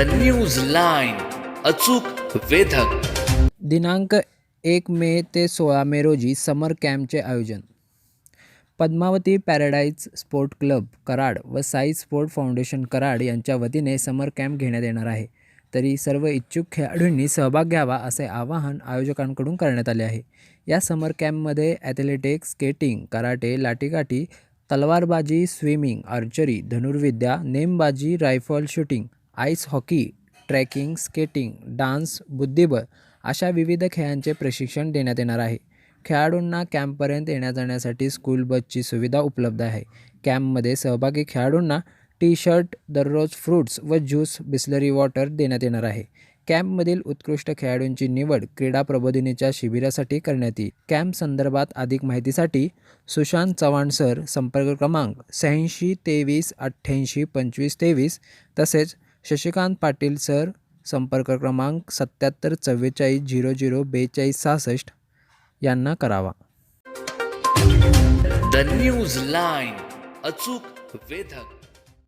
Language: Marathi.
द न्यूज लाईन अचूक वेधक. दिनांक एक मे ते सोळा मे रोजी समर कॅम्पचे आयोजन. Padmavati paradise sport club Karad व साई स्पोर्ट फाउंडेशन कराड यांच्या वतीने समर कॅम्प घेण्यात येणार आहे. तरी सर्व इच्छुक खेळाडूंनी सहभाग घ्यावा असे आवाहन आयोजकांकडून करण्यात आले आहे. या समर कॅम्पमध्ये ॲथलेटिक्स स्केटिंग कराटे लाटीकाठी तलवारबाजी स्विमिंग आर्चरी धनुर्विद्या नेमबाजी rifle shooting ice hockey tracking skating dance बुद्धिबळ अशा विविध खेळांचे प्रशिक्षण देण्यात येणार आहे. खेळाडूंना कॅम्पपर्यंत येण्या जाण्यासाठी स्कूल बसची सुविधा उपलब्ध आहे. कॅम्पमध्ये सहभागी खेळाडूंना टी शर्ट दररोज फ्रूट्स व ज्यूस बिस्लरी वॉटर देण्यात येणार आहे. कॅम्पमधील उत्कृष्ट खेळाडूंची निवड क्रीडा प्रबोधिनीच्या शिबिरासाठी करण्यात येईल. कॅम्प संदर्भात अधिक माहितीसाठी सुशांत चव्हाण सर संपर्क क्रमांक शहाऐंशी तेवीस अठ्ठ्याऐंशी पंचवीस तेवीस तसेच शशिकांत पाटील सर संपर्क क्रमांक सत्याहत्तर चव्वेचाळीस झिरो झिरो बेचाळीस सहासष्ट यांना करावा. द न्यूज लाईन अचूक वेधक.